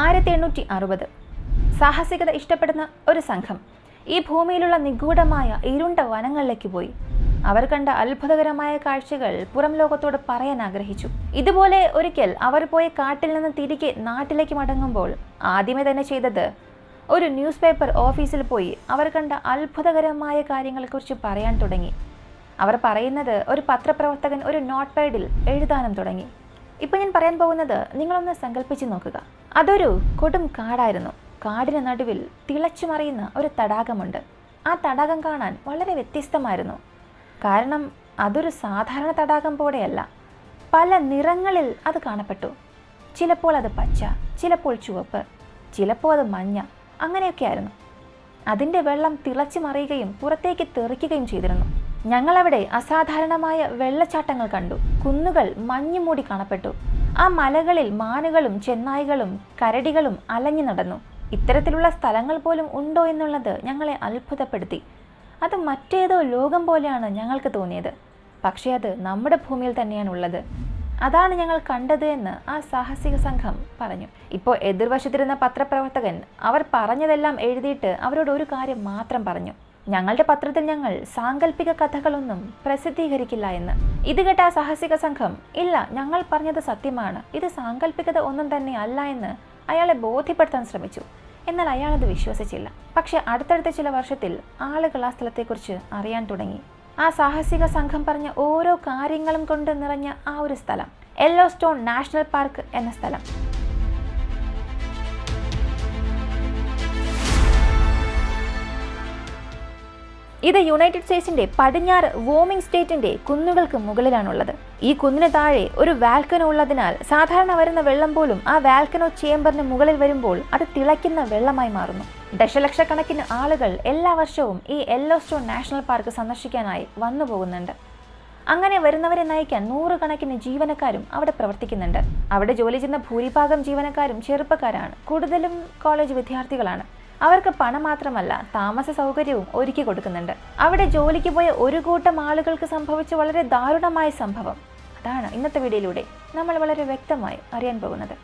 ആയിരത്തി എണ്ണൂറ്റി അറുപത്. സാഹസികത ഇഷ്ടപ്പെടുന്ന ഒരു സംഘം ഈ ഭൂമിയിലുള്ള നിഗൂഢമായ ഇരുണ്ട വനങ്ങളിലേക്ക് പോയി. അവർ കണ്ട അത്ഭുതകരമായ കാഴ്ചകൾ പുറം ലോകത്തോട് പറയാൻ ആഗ്രഹിച്ചു. ഇതുപോലെ ഒരിക്കൽ അവർ പോയ കാട്ടിൽ നിന്ന് തിരികെ നാട്ടിലേക്ക് മടങ്ങുമ്പോൾ ആദ്യമേ തന്നെ ചെയ്തത് ഒരു ന്യൂസ് പേപ്പർ ഓഫീസിൽ പോയി അവർ കണ്ട അത്ഭുതകരമായ കാര്യങ്ങളെക്കുറിച്ച് പറയാൻ തുടങ്ങി. അവർ പറയുന്നത് ഒരു പത്രപ്രവർത്തകൻ ഒരു നോട്ട് പാഡിൽ എഴുതാനും തുടങ്ങി. ഇപ്പം ഞാൻ പറയാൻ പോകുന്നത് നിങ്ങളൊന്ന് സങ്കല്പിച്ച് നോക്കുക. അതൊരു കൊടും കാടായിരുന്നു. കാടിന് നടുവിൽ തിളച്ചു മറിയുന്ന ഒരു തടാകമുണ്ട്. ആ തടാകം കാണാൻ വളരെ വ്യത്യസ്തമായിരുന്നു. കാരണം അതൊരു സാധാരണ തടാകം പോലെയല്ല. പല നിറങ്ങളിൽ അത് കാണപ്പെട്ടു. ചിലപ്പോൾ അത് പച്ച ചിലപ്പോൾ ചുവപ്പ് ചിലപ്പോൾ അത് മഞ്ഞ അങ്ങനെയൊക്കെയായിരുന്നു. അതിന്റെ വെള്ളം തിളച്ചു മറിയുകയും പുറത്തേക്ക് തെറിക്കുകയും ചെയ്തിരുന്നു. ഞങ്ങളവിടെ അസാധാരണമായ വെള്ളച്ചാട്ടങ്ങൾ കണ്ടു. കുന്നുകൾ മഞ്ഞു മൂടി കാണപ്പെട്ടു. ആ മലകളിൽ മാനുകളും ചെന്നായികളും കരടികളും അലഞ്ഞു നടന്നു. ഇത്തരത്തിലുള്ള സ്ഥലങ്ങൾ പോലും ഉണ്ടോ എന്നുള്ളത് ഞങ്ങളെ അത്ഭുതപ്പെടുത്തി. അത് മറ്റേതോ ലോകം പോലെയാണ് ഞങ്ങൾക്ക് തോന്നിയത്. പക്ഷേ അത് നമ്മുടെ ഭൂമിയിൽ തന്നെയാണ് ഉള്ളത്. അതാണ് ഞങ്ങൾ കണ്ടത് എന്ന് ആ സാഹസിക സംഘം പറഞ്ഞു. ഇപ്പോൾ എതിർവശത്തിരുന്ന പത്രപ്രവർത്തകൻ അവർ പറഞ്ഞതെല്ലാം എഴുതിയിട്ട് അവരോട് ഒരു കാര്യം മാത്രം പറഞ്ഞു. ഞങ്ങളുടെ പത്രത്തിൽ ഞങ്ങൾ സാങ്കല്പിക കഥകളൊന്നും പ്രസിദ്ധീകരിക്കില്ല എന്ന്. ഇത് കേട്ട സാഹസിക സംഘം ഇല്ല ഞങ്ങൾ പറഞ്ഞത് സത്യമാണ്. ഇത് സാങ്കല്പികത ഒന്നും തന്നെ അല്ല എന്ന് അയാളെ ബോധ്യപ്പെടുത്താൻ ശ്രമിച്ചു. എന്നാൽ അയാൾ അത് വിശ്വസിച്ചില്ല. പക്ഷെ അടുത്തടുത്ത ചില വർഷത്തിൽ ആളുകൾ ആ സ്ഥലത്തെക്കുറിച്ച് അറിയാൻ തുടങ്ങി. ആ സാഹസിക സംഘം പറഞ്ഞ ഓരോ കാര്യങ്ങളും കൊണ്ട് നിറഞ്ഞ ആ ഒരു സ്ഥലം യെല്ലോ സ്റ്റോൺ നാഷണൽ പാർക്ക് എന്ന സ്ഥലം. ഇത് യുണൈറ്റഡ് സ്റ്റേറ്റ്സിന്റെ പടിഞ്ഞാറ് വോമിംഗ് സ്റ്റേറ്റിന്റെ കുന്നുകൾക്ക് മുകളിലാണുള്ളത്. ഈ കുന്നിന് താഴെ ഒരു വാൽക്കനോ ഉള്ളതിനാൽ സാധാരണ വരുന്ന വെള്ളം പോലും ആ വാൽക്കനോ ചേംബറിന് മുകളിൽ വരുമ്പോൾ അത് തിളയ്ക്കുന്ന വെള്ളമായി മാറുന്നു. ദശലക്ഷക്കണക്കിന് ആളുകൾ എല്ലാ വർഷവും ഈ യെല്ലോ സ്റ്റോൺ നാഷണൽ പാർക്ക് സന്ദർശിക്കാനായി വന്നു പോകുന്നുണ്ട്. അങ്ങനെ വരുന്നവരെ നയിക്കാൻ നൂറുകണക്കിന് ജീവനക്കാരും അവിടെ പ്രവർത്തിക്കുന്നുണ്ട്. അവിടെ ജോലി ചെയ്യുന്ന ഭൂരിഭാഗം ജീവനക്കാരും ചെറുപ്പക്കാരാണ്. കൂടുതലും കോളേജ് വിദ്യാർത്ഥികളാണ്. അവർക്ക് പണം മാത്രമല്ല താമസ സൗകര്യവും ഒരുക്കി കൊടുക്കുന്നുണ്ട്. അവിടെ ജോലിക്ക് പോയ ഒരു കൂട്ടം ആളുകൾക്ക് സംഭവിച്ച വളരെ ദാരുണമായ സംഭവം. അതാണ് ഇന്നത്തെ വീഡിയോയിലൂടെ നമ്മൾ വളരെ വ്യക്തമായി അറിയാൻ പോകുന്നത്.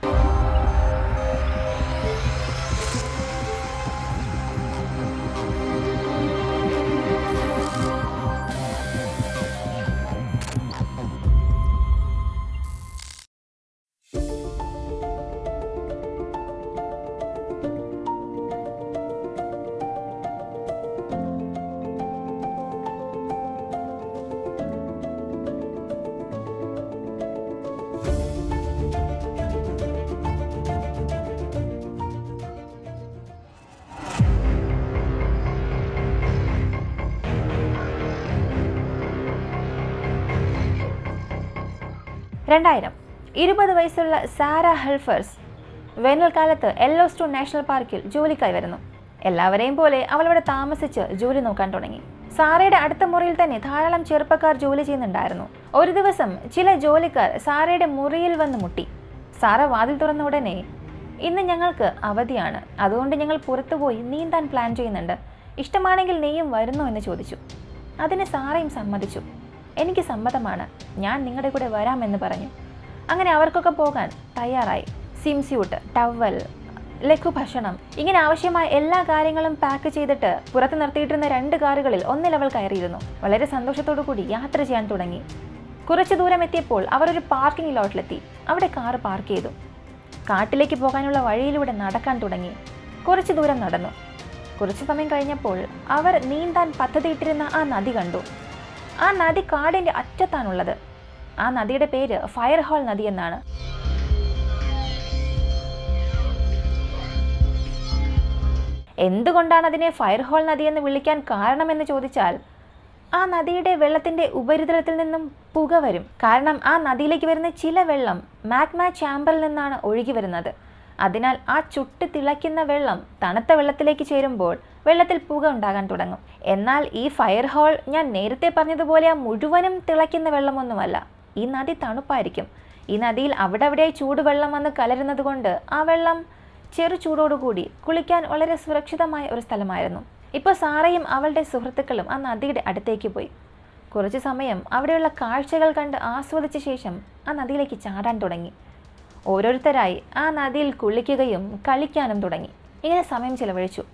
രണ്ടായിരം. ഇരുപത് വയസ്സുള്ള സാര ഹെൽഫേഴ്സ് വേനൽക്കാലത്ത് എല്ലോ സ്റ്റോൺ നാഷണൽ പാർക്കിൽ ജോലിക്കായി വരുന്നു. എല്ലാവരെയും പോലെ അവളവിടെ താമസിച്ച് ജോലി നോക്കാൻ തുടങ്ങി. സാറയുടെ അടുത്ത മുറിയിൽ തന്നെ ധാരാളം ചെറുപ്പക്കാർ ജോലി ചെയ്യുന്നുണ്ടായിരുന്നു. ഒരു ദിവസം ചില ജോലിക്കാർ സാറയുടെ മുറിയിൽ വന്ന് മുട്ടി. സാറ വാതിൽ തുറന്ന ഉടനെ ഇന്ന് ഞങ്ങൾക്ക് അവധിയാണ്. അതുകൊണ്ട് ഞങ്ങൾ പുറത്തുപോയി നീന്താൻ പ്ലാൻ ചെയ്യുന്നുണ്ട്. ഇഷ്ടമാണെങ്കിൽ നീയും വരുന്നോ? എന്ന് ചോദിച്ചു. അതിന് സാറയും സമ്മതിച്ചു. എനിക്ക് സമ്മതമാണ്. ഞാൻ നിങ്ങളുടെ കൂടെ വരാമെന്ന് പറഞ്ഞു. അങ്ങനെ അവർക്കൊക്കെ പോകാൻ തയ്യാറായി. സിംസ്യൂട്ട് ടവൽ ലഘുഭക്ഷണം ഇങ്ങനെ ആവശ്യമായ എല്ലാ കാര്യങ്ങളും പാക്ക് ചെയ്തിട്ട് പുറത്ത് നിർത്തിയിട്ടിരുന്ന രണ്ട് കാറുകളിൽ ഒന്നിൽ അവൾ കയറിയിരുന്നു. വളരെ സന്തോഷത്തോടു കൂടി യാത്ര ചെയ്യാൻ തുടങ്ങി. കുറച്ച് ദൂരം എത്തിയപ്പോൾ അവർ ഒരു പാർക്കിംഗ് ലോട്ടിലെത്തി അവിടെ കാറ് പാർക്ക് ചെയ്തു. കാട്ടിലേക്ക് പോകാനുള്ള വഴിയിലൂടെ നടക്കാൻ തുടങ്ങി. കുറച്ച് ദൂരം നടന്നു. കുറച്ച് സമയം കഴിഞ്ഞപ്പോൾ അവർ നീന്താൻ പദ്ധതിയിട്ടിരുന്ന ആ നദി കണ്ടു. ആ നദി കാടിന്റെ അറ്റത്താണുള്ളത്. ആ നദിയുടെ പേര് ഫയർ ഹോൾ നദി എന്നാണ്. എന്തുകൊണ്ടാണ് അതിനെ ഫയർ ഹോൾ നദി എന്ന് വിളിക്കാൻ കാരണമെന്ന് ചോദിച്ചാൽ ആ നദിയുടെ വെള്ളത്തിന്റെ ഉപരിതലത്തിൽ നിന്നും പുക വരും. കാരണം ആ നദിയിലേക്ക് വരുന്ന ചില വെള്ളം മാഗ്മ ചാമ്പറിൽ നിന്നാണ് ഒഴുകി വരുന്നത്. അതിനാൽ ആ ചുട്ട് തിളയ്ക്കുന്ന വെള്ളം തണുത്ത വെള്ളത്തിലേക്ക് ചേരുമ്പോൾ വെള്ളത്തിൽ പുക ഉണ്ടാകാൻ തുടങ്ങും. എന്നാൽ ഈ ഫയർ ഹോൾ ഞാൻ നേരത്തെ പറഞ്ഞതുപോലെ ആ മുഴുവനും തിളയ്ക്കുന്ന വെള്ളമൊന്നുമല്ല. ഈ നദി തണുപ്പായിരിക്കും. ഈ നദിയിൽ അവിടെ അവിടെയായി ചൂടുവെള്ളം വന്ന് കലരുന്നത് കൊണ്ട് ആ വെള്ളം ചെറു ചൂടോടുകൂടി കുളിക്കാൻ വളരെ സുരക്ഷിതമായ ഒരു സ്ഥലമായിരുന്നു. ഇപ്പോൾ സാറയും അവളുടെ സുഹൃത്തുക്കളും ആ നദിയുടെ അടുത്തേക്ക് പോയി. കുറച്ച് സമയം അവിടെയുള്ള കാഴ്ചകൾ കണ്ട് ആസ്വദിച്ച ശേഷം ആ നദിയിലേക്ക് ചാടാൻ തുടങ്ങി. ഓരോരുത്തരായി ആ നദിയിൽ കുളിക്കുകയും കളിക്കാനും തുടങ്ങി. ഇങ്ങനെ സമയം ചിലവഴിച്ചു.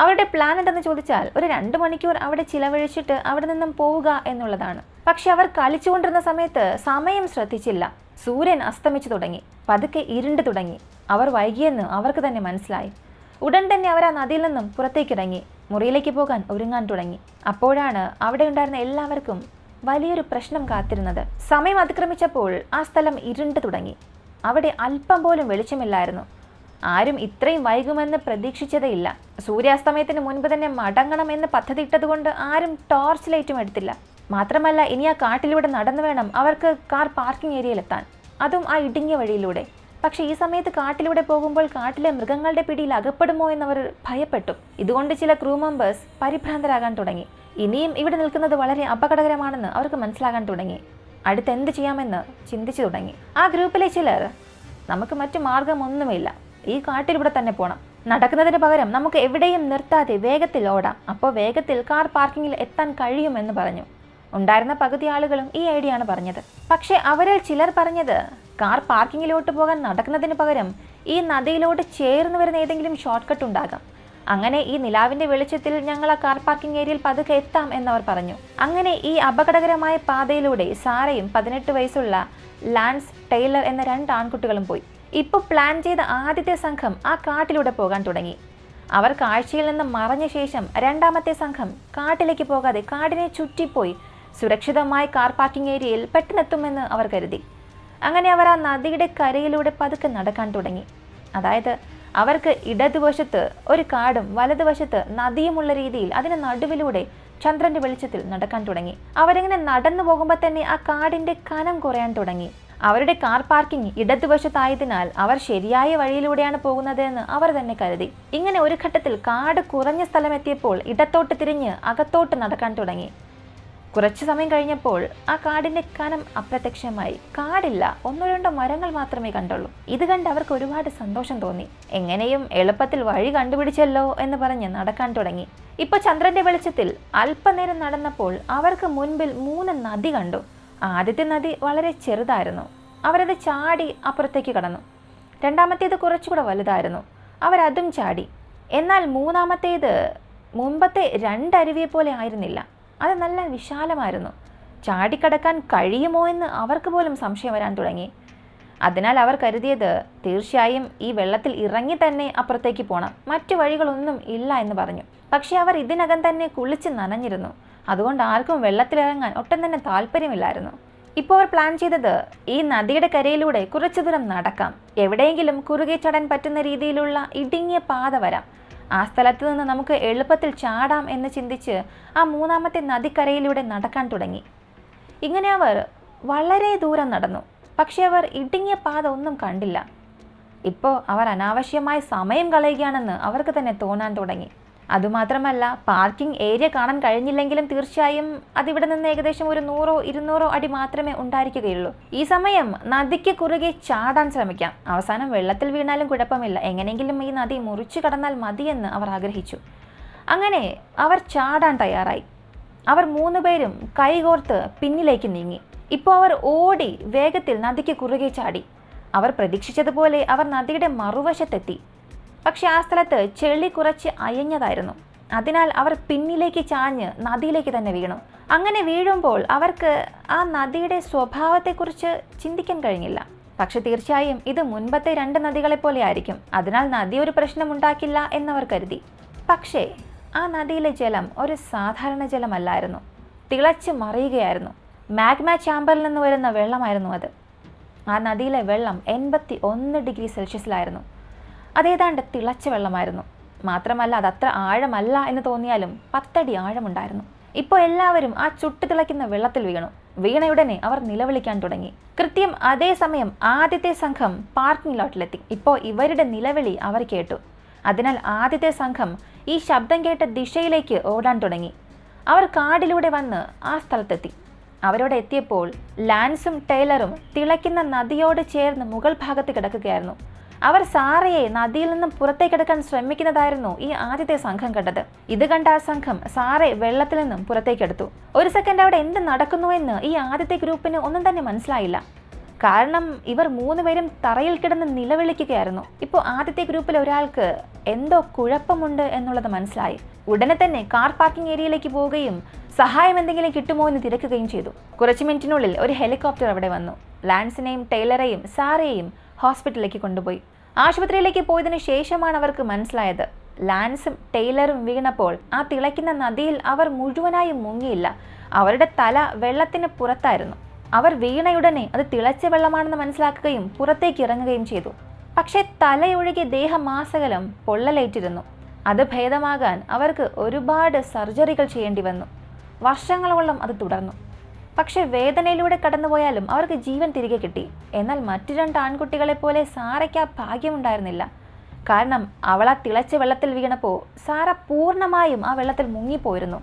അവരുടെ പ്ലാൻ എന്തെന്ന് ചോദിച്ചാൽ ഒരു രണ്ട് മണിക്കൂർ അവിടെ ചിലവഴിച്ചിട്ട് അവിടെ നിന്നും പോവുക എന്നുള്ളതാണ്. പക്ഷെ അവർ കളിച്ചുകൊണ്ടിരുന്ന സമയത്ത് സമയം ശ്രദ്ധിച്ചില്ല. സൂര്യൻ അസ്തമിച്ചു തുടങ്ങി. പതുക്കെ ഇരുണ്ട് തുടങ്ങി. അവർ വൈകിയെന്ന് അവർക്ക് തന്നെ മനസ്സിലായി. ഉടൻ തന്നെ അവർ ആ നദിയിൽ നിന്നും പുറത്തേക്കിറങ്ങി. മുറിയിലേക്ക് പോകാൻ ഒരുങ്ങാൻ തുടങ്ങി. അപ്പോഴാണ് അവിടെ ഉണ്ടായിരുന്ന എല്ലാവർക്കും വലിയൊരു പ്രശ്നം കാത്തിരുന്നത്. സമയം അതിക്രമിച്ചപ്പോൾ ആ സ്ഥലം ഇരുണ്ട് തുടങ്ങി. അവിടെ അല്പം പോലും വെളിച്ചമില്ലായിരുന്നു. ആരും ഇത്രയും വൈകുമെന്ന് പ്രതീക്ഷിച്ചതേയില്ല. സൂര്യാസ്തമയത്തിന് മുൻപ് തന്നെ മടങ്ങണമെന്ന് പദ്ധതി ഇട്ടതുകൊണ്ട് ആരും ടോർച്ച് ലൈറ്റും എടുത്തില്ല. മാത്രമല്ല ഇനി ആ കാട്ടിലൂടെ നടന്നു വേണം അവർക്ക് കാർ പാർക്കിംഗ് ഏരിയയിലെത്താൻ. അതും ആ ഇടുങ്ങിയ വഴിയിലൂടെ. പക്ഷേ ഈ സമയത്ത് കാട്ടിലൂടെ പോകുമ്പോൾ കാട്ടിലെ മൃഗങ്ങളുടെ പിടിയിൽ അകപ്പെടുമോ എന്നവർ ഭയപ്പെട്ടു. ഇതുകൊണ്ട് ചില ക്രൂ മെമ്പേഴ്സ് പരിഭ്രാന്തരാകാൻ തുടങ്ങി. ഇനിയും ഇവിടെ നിൽക്കുന്നത് വളരെ അപകടകരമാണെന്ന് അവർക്ക് മനസ്സിലാകാൻ തുടങ്ങി. അടുത്ത് എന്ത് ചെയ്യാമെന്ന് ചിന്തിച്ചു തുടങ്ങി. ആ ഗ്രൂപ്പിലെ ചിലർ നമുക്ക് മറ്റു മാർഗമൊന്നുമില്ല. ഈ കാട്ടിലൂടെ തന്നെ പോണം. നടക്കുന്നതിന് പകരം നമുക്ക് എവിടെയും നിർത്താതെ വേഗത്തിൽ ഓടാം. അപ്പോൾ വേഗത്തിൽ കാർ പാർക്കിങ്ങിൽ എത്താൻ കഴിയുമെന്ന് പറഞ്ഞു. ഉണ്ടായിരുന്ന പകുതി ആളുകളും ഈ ഐഡിയ ആണ് പറഞ്ഞത്. പക്ഷേ അവരിൽ ചിലർ പറഞ്ഞത് കാർ പാർക്കിങ്ങിലോട്ട് പോകാൻ നടക്കുന്നതിന് പകരം ഈ നദിയിലോട്ട് ചേർന്ന് വരുന്ന ഏതെങ്കിലും ഷോർട്ട് കട്ട് ഉണ്ടാകാം. അങ്ങനെ ഈ നിലാവിന്റെ വെളിച്ചത്തിൽ ഞങ്ങൾ ആ കാർ പാർക്കിംഗ് ഏരിയയിൽ പതുക്കെ എത്താം എന്നവർ പറഞ്ഞു. അങ്ങനെ ഈ അപകടകരമായ പാതയിലൂടെ സാറയും പതിനെട്ട് വയസ്സുള്ള ലാൻസ് ടൈലർ എന്ന രണ്ട് ആൺകുട്ടികളും പോയി. ഇപ്പോൾ പ്ലാൻ ചെയ്ത ആദ്യത്തെ സംഘം ആ കാട്ടിലൂടെ പോകാൻ തുടങ്ങി. അവർ കാഴ്ചയിൽ നിന്ന് മറഞ്ഞ ശേഷം രണ്ടാമത്തെ സംഘം കാട്ടിലേക്ക് പോകാതെ കാടിനെ ചുറ്റിപ്പോയി. സുരക്ഷിതമായ കാർ പാർക്കിംഗ് ഏരിയയിൽ പെട്ടെന്നെത്തുമെന്ന് അവർ കരുതി. അങ്ങനെ അവർ ആ നദിയുടെ കരയിലൂടെ പതുക്കെ നടക്കാൻ തുടങ്ങി. അതായത് അവർക്ക് ഇടതുവശത്ത് ഒരു കാടും വലതുവശത്ത് നദിയുമുള്ള രീതിയിൽ അതിന് നടുവിലൂടെ ചന്ദ്രന്റെ വെളിച്ചത്തിൽ നടക്കാൻ തുടങ്ങി. അവരിങ്ങനെ നടന്നു പോകുമ്പോൾ തന്നെ ആ കാടിന്റെ കനം കുറയാൻ തുടങ്ങി. അവരുടെ കാർ പാർക്കിംഗ് ഇടതുവശത്തായതിനാൽ അവർ ശരിയായ വഴിയിലൂടെയാണ് പോകുന്നതെന്ന് അവർ തന്നെ കരുതി. ഇങ്ങനെ ഒരു ഘട്ടത്തിൽ കാട് കുറഞ്ഞ സ്ഥലമെത്തിയപ്പോൾ ഇടത്തോട്ട് തിരിഞ്ഞ് അകത്തോട്ട് നടക്കാൻ തുടങ്ങി. കുറച്ചു സമയം കഴിഞ്ഞപ്പോൾ ആ കാടിന്റെ കനം അപ്രത്യക്ഷമായി. കാടില്ല ഒന്നോ രണ്ടോ മരങ്ങൾ മാത്രമേ കണ്ടുള്ളൂ. ഇത് കണ്ട് അവർക്ക് ഒരുപാട് സന്തോഷം തോന്നി. എങ്ങനെയും എളുപ്പത്തിൽ വഴി കണ്ടുപിടിച്ചല്ലോ എന്ന് പറഞ്ഞ് നടക്കാൻ തുടങ്ങി. ഇപ്പൊ ചന്ദ്രന്റെ വെളിച്ചത്തിൽ അല്പനേരം നടന്നപ്പോൾ അവർക്ക് മുൻപിൽ മൂന്ന് നദി കണ്ടു. ആദ്യത്തെ നദി വളരെ ചെറുതായിരുന്നു. അവരത് ചാടി അപ്പുറത്തേക്ക് കടന്നു. രണ്ടാമത്തേത് കുറച്ചുകൂടെ വലുതായിരുന്നു. അവരതും ചാടി. എന്നാൽ മൂന്നാമത്തേത് മുമ്പത്തെ രണ്ടരുവിയെ പോലെ ആയിരുന്നില്ല. അത് നല്ല വിശാലമായിരുന്നു. ചാടിക്കടക്കാൻ കഴിയുമോ എന്ന് അവർക്ക് പോലും സംശയം വരാൻ തുടങ്ങി. അതിനാൽ അവർ കരുതിയത് തീർച്ചയായും ഈ വെള്ളത്തിൽ ഇറങ്ങി തന്നെ അപ്പുറത്തേക്ക് പോകണം മറ്റു വഴികളൊന്നും ഇല്ല എന്ന് പറഞ്ഞു. പക്ഷേ അവർ ഇതിനകം തന്നെ കുളിച്ച് നനഞ്ഞിരുന്നു. അതുകൊണ്ട് ആർക്കും വെള്ളത്തിലിറങ്ങാൻ ഒട്ടും തന്നെ താല്പര്യമില്ലായിരുന്നു. ഇപ്പോൾ അവർ പ്ലാൻ ചെയ്തത് ഈ നദിയുടെ കരയിലൂടെ കുറച്ചു ദൂരം നടക്കാം. എവിടെയെങ്കിലും കുറുകെ ചടാൻ പറ്റുന്ന രീതിയിലുള്ള ഇടുങ്ങിയ പാത വരാം. ആ സ്ഥലത്ത് നിന്ന് നമുക്ക് എളുപ്പത്തിൽ ചാടാം എന്ന് ചിന്തിച്ച് ആ മൂന്നാമത്തെ നദിക്കരയിലൂടെ നടക്കാൻ തുടങ്ങി. ഇങ്ങനെ അവർ വളരെ ദൂരം നടന്നു. പക്ഷേ അവർ ഇടുങ്ങിയ പാത ഒന്നും കണ്ടില്ല. ഇപ്പോൾ അവർ അനാവശ്യമായ സമയം കളയുകയാണെന്ന് അവർക്ക് തന്നെ തോന്നാൻ തുടങ്ങി. അതുമാത്രമല്ല പാർക്കിംഗ് ഏരിയ കാണാൻ കഴിഞ്ഞില്ലെങ്കിലും തീർച്ചയായും അതിവിടെ നിന്ന് ഏകദേശം ഒരു നൂറോ ഇരുന്നൂറോ അടി മാത്രമേ ഉണ്ടായിരിക്കുകയുള്ളൂ. ഈ സമയം നദിക്ക് കുറുകെ ചാടാൻ ശ്രമിക്കാം. അവസാനം വെള്ളത്തിൽ വീണാലും കുഴപ്പമില്ല. എങ്ങനെയെങ്കിലും ഈ നദി മുറിച്ചു കടന്നാൽ മതിയെന്ന് അവർ ആഗ്രഹിച്ചു. അങ്ങനെ അവർ ചാടാൻ തയ്യാറായി. അവർ മൂന്നുപേരും കൈകോർത്ത് പിന്നിലേക്ക് നീങ്ങി. ഇപ്പോൾ അവർ ഓടി വേഗത്തിൽ നദിക്ക് കുറുകെ ചാടി. അവർ പ്രതീക്ഷിച്ചതുപോലെ അവർ നദിയുടെ മറുവശത്തെത്തി. പക്ഷെ ആ സ്ഥലത്ത് ചെളി കുറച്ച് അയഞ്ഞതായിരുന്നു. അതിനാൽ അവർ പിന്നിലേക്ക് ചാഞ്ഞ് നദിയിലേക്ക് തന്നെ വീണു. അങ്ങനെ വീഴുമ്പോൾ അവർക്ക് ആ നദിയുടെ സ്വഭാവത്തെക്കുറിച്ച് ചിന്തിക്കാൻ കഴിഞ്ഞില്ല. പക്ഷെ തീർച്ചയായും ഇത് മുൻപത്തെ രണ്ട് നദികളെ പോലെ ആയിരിക്കും. അതിനാൽ നദി ഒരു പ്രശ്നമുണ്ടാക്കില്ല എന്നവർ കരുതി. പക്ഷേ ആ നദിയിലെ ജലം ഒരു സാധാരണ ജലമല്ലായിരുന്നു. തിളച്ച് മറിയുകയായിരുന്നു. മാഗ്മ ചാമ്പറിൽ നിന്ന് വരുന്ന വെള്ളമായിരുന്നു അത്. ആ നദിയിലെ വെള്ളം എൺപത്തി ഒന്ന് ഡിഗ്രി സെൽഷ്യസിലായിരുന്നു. അതേതാണ്ട് തിളച്ച വെള്ളമായിരുന്നു. മാത്രമല്ല അത് അത്ര ആഴമല്ല എന്ന് തോന്നിയാലും പത്തടി ആഴമുണ്ടായിരുന്നു. ഇപ്പോൾ എല്ലാവരും ആ ചുട്ടു തിളയ്ക്കുന്ന വെള്ളത്തിൽ വീണു. വീണയുടനെ അവർ നിലവിളിക്കാൻ തുടങ്ങി. കൃത്യം അതേ സമയം ആദ്യത്തെ സംഘം പാർക്കിംഗ് ലോട്ടിലെത്തി ഇപ്പോൾ ഇവരുടെ നിലവിളി അവർ കേട്ടു. അതിനാൽ ആദ്യത്തെ സംഘം ഈ ശബ്ദം കേട്ട ദിശയിലേക്ക് ഓടാൻ തുടങ്ങി. അവർ കാടിലൂടെ വന്ന് ആ സ്ഥലത്തെത്തി. അവരോട് എത്തിയപ്പോൾ ലാൻസും ടൈലറും തിളയ്ക്കുന്ന നദിയോട് ചേർന്ന് മുകൾ ഭാഗത്ത് കിടക്കുകയായിരുന്നു. അവർ സാറയെ നദിയിൽ നിന്നും പുറത്തേക്കെടുക്കാൻ ശ്രമിക്കുന്നതായിരുന്നു ഈ ആദ്യത്തെ സംഘം കണ്ടത്. ഇത് കണ്ട ആ സംഘം സാറെ വെള്ളത്തിൽ നിന്നും പുറത്തേക്കെടുത്തു ഒരു സെക്കൻഡ് അവിടെ എന്ത് നടക്കുന്നുവെന്ന് ഈ ആദ്യത്തെ ഗ്രൂപ്പിന് ഒന്നും തന്നെ മനസ്സിലായില്ല. കാരണം ഇവർ മൂന്നുപേരും തറയിൽ കിടന്ന് നിലവിളിക്കുകയായിരുന്നു. ഇപ്പോൾ ആദ്യത്തെ ഗ്രൂപ്പിൽ ഒരാൾക്ക് എന്തോ കുഴപ്പമുണ്ട് എന്നുള്ളത് മനസ്സിലായി. ഉടനെ തന്നെ കാർ പാർക്കിംഗ് ഏരിയയിലേക്ക് പോവുകയും സഹായം എന്തെങ്കിലും കിട്ടുമോ എന്ന് തിരക്കുകയും ചെയ്തു. കുറച്ച് മിനിറ്റിനുള്ളിൽ ഒരു ഹെലികോപ്റ്റർ അവിടെ വന്നു. ലാൻസിനെയും ടൈലറെയും സാറയെയും ഹോസ്പിറ്റലിലേക്ക് കൊണ്ടുപോയി. ആശുപത്രിയിലേക്ക് പോയതിനു ശേഷമാണ് അവർക്ക് മനസ്സിലായത്. ലാൻസും ടൈലറും വീണപ്പോൾ ആ തിളയ്ക്കുന്ന നദിയിൽ അവർ മുഴുവനായും മുങ്ങിയില്ല. അവരുടെ തല വെള്ളത്തിന് പുറത്തായിരുന്നു. അവർ വീണയുടനെ അത് തിളച്ച വെള്ളമാണെന്ന് മനസ്സിലാക്കുകയും പുറത്തേക്ക് ഇറങ്ങുകയും ചെയ്തു. പക്ഷേ തലയൊഴുകി ദേഹമാസകലം പൊള്ളലേറ്റിരുന്നു. അത് ഭേദമാകാൻ അവർക്ക് ഒരുപാട് സർജറികൾ ചെയ്യേണ്ടി വന്നു. വർഷങ്ങളോളം അത് തുടർന്നു. പക്ഷെ വേദനയിലൂടെ കടന്നുപോയാലും അവർക്ക് ജീവൻ തിരികെ കിട്ടി. എന്നാൽ മറ്റു രണ്ട് ആൺകുട്ടികളെ പോലെ സാറയ്ക്ക് ആ ഭാഗ്യമുണ്ടായിരുന്നില്ല. കാരണം അവൾ ആ തിളച്ച വെള്ളത്തിൽ വീണപ്പോൾ സാറ പൂർണമായും ആ വെള്ളത്തിൽ മുങ്ങിപ്പോയിരുന്നു.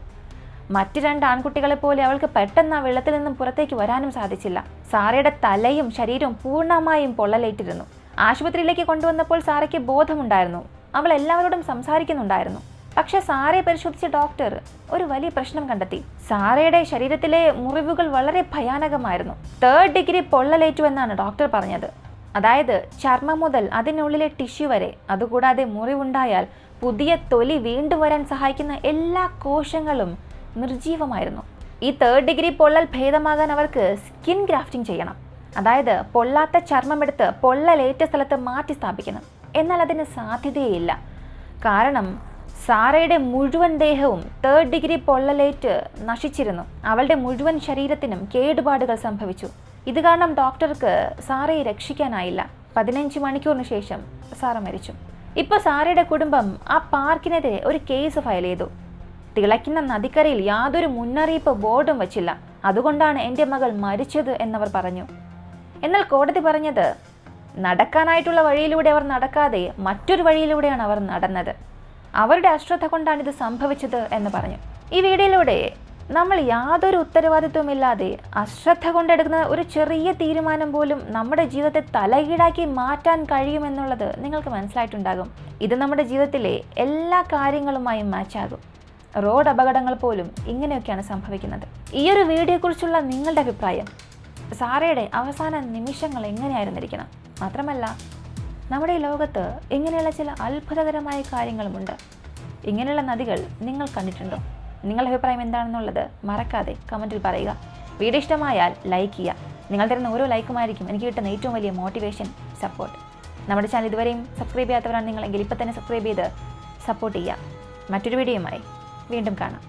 മറ്റു രണ്ട് ആൺകുട്ടികളെ പോലെ അവൾക്ക് പെട്ടെന്ന് ആ വെള്ളത്തിൽ നിന്നും പുറത്തേക്ക് വരാനും സാധിച്ചില്ല. സാറയുടെ തലയും ശരീരവും പൂർണമായും പൊള്ളലേറ്റിരുന്നു. ആശുപത്രിയിലേക്ക് കൊണ്ടുവന്നപ്പോൾ സാറയ്ക്ക് ബോധമുണ്ടായിരുന്നു. അവൾ എല്ലാവരോടും സംസാരിക്കുന്നുണ്ടായിരുന്നു. പക്ഷേ സാറയെ പരിശോധിച്ച ഡോക്ടർ ഒരു വലിയ പ്രശ്നം കണ്ടെത്തി. സാറയുടെ ശരീരത്തിലെ മുറിവുകൾ വളരെ ഭയാനകമായിരുന്നു. തേർഡ് ഡിഗ്രി പൊള്ളലേറ്റു എന്നാണ് ഡോക്ടർ പറഞ്ഞത്. അതായത് ചർമ്മം മുതൽ അതിനുള്ളിലെ ടിഷ്യൂ വരെ. അതുകൂടാതെ മുറിവുണ്ടായാൽ പുതിയ തൊലി വീണ്ടും വരാൻ സഹായിക്കുന്ന എല്ലാ കോശങ്ങളും നിർജീവമായിരുന്നു ഈ തേർഡ് ഡിഗ്രി പൊള്ളൽ ഭേദമാകാൻ അവർക്ക് സ്കിൻ ഗ്രാഫ്റ്റിംഗ് ചെയ്യണം. അതായത് പൊള്ളാത്ത ചർമ്മമെടുത്ത് പൊള്ളലേറ്റ സ്ഥലത്ത് മാറ്റി സ്ഥാപിക്കണം. എന്നാൽ അതിന് സാധ്യതയില്ല. കാരണം സാറയുടെ മുഴുവൻ ദേഹവും തേർഡ് ഡിഗ്രി പൊള്ളലേറ്റ് നശിച്ചിരുന്നു. അവളുടെ മുഴുവൻ ശരീരത്തിനും കേടുപാടുകൾ സംഭവിച്ചു. ഇത് കാരണം ഡോക്ടർക്ക് സാറയെ രക്ഷിക്കാനായില്ല. പതിനഞ്ച് മണിക്കൂറിന് ശേഷം സാറ മരിച്ചു. ഇപ്പോൾ സാറയുടെ കുടുംബം ആ പാർക്കിനെതിരെ ഒരു കേസ് ഫയൽ ചെയ്തു. തിളയ്ക്കുന്ന നദിക്കരയിൽ യാതൊരു മുന്നറിയിപ്പ് ബോർഡും വച്ചില്ല. അതുകൊണ്ടാണ് എന്റെ മകൾ മരിച്ചത് എന്നവർ പറഞ്ഞു. എന്നാൽ കോടതി പറഞ്ഞത് നടക്കാനായിട്ടുള്ള വഴിയിലൂടെ അവർ നടക്കാതെ മറ്റൊരു വഴിയിലൂടെയാണ് അവർ നടന്നത്. അവരുടെ അശ്രദ്ധ കൊണ്ടാണ് ഇത് സംഭവിച്ചത് എന്ന് പറഞ്ഞു. ഈ വീഡിയോയിലൂടെ നമ്മൾ യാതൊരു ഉത്തരവാദിത്വമില്ലാതെ അശ്രദ്ധ കൊണ്ടെടുക്കുന്ന ഒരു ചെറിയ തീരുമാനം പോലും നമ്മുടെ ജീവിതത്തെ തലകീടാക്കി മാറ്റാൻ കഴിയുമെന്നുള്ളത് നിങ്ങൾക്ക് മനസ്സിലായിട്ടുണ്ടാകും. ഇത് നമ്മുടെ ജീവിതത്തിലെ എല്ലാ കാര്യങ്ങളുമായും മാച്ചാകും. റോഡ് അപകടങ്ങൾ പോലും ഇങ്ങനെയൊക്കെയാണ് സംഭവിക്കുന്നത്. ഈ ഒരു വീഡിയോയെക്കുറിച്ചുള്ള നിങ്ങളുടെ അഭിപ്രായം സാറയുടെ അവസാന നിമിഷങ്ങൾ എങ്ങനെയായിരുന്നിരിക്കണം? മാത്രമല്ല നമ്മുടെ ഈ ലോകത്ത് ഇങ്ങനെയുള്ള ചില അത്ഭുതകരമായ കാര്യങ്ങളുമുണ്ട്. ഇങ്ങനെയുള്ള നദികൾ നിങ്ങൾ കണ്ടിട്ടുണ്ടോ? നിങ്ങളുടെ അഭിപ്രായം എന്താണെന്നുള്ളത് മറക്കാതെ കമന്റിൽ പറയുക. വീഡിയോ ഇഷ്ടമായാൽ ലൈക്ക് ചെയ്യുക. നിങ്ങൾ തരുന്ന ഓരോ ലൈക്കുമായിരിക്കും എനിക്ക് കിട്ടുന്ന ഏറ്റവും വലിയ മോട്ടിവേഷൻ സപ്പോർട്ട്. നമ്മുടെ ചാനൽ ഇതുവരെയും സബ്സ്ക്രൈബ് ചെയ്യാത്തവരാണ് നിങ്ങളെങ്കിൽ ഇപ്പം തന്നെ സബ്സ്ക്രൈബ് ചെയ്ത് സപ്പോർട്ട് ചെയ്യുക. മറ്റൊരു വീഡിയോയുമായി വീണ്ടും കാണാം.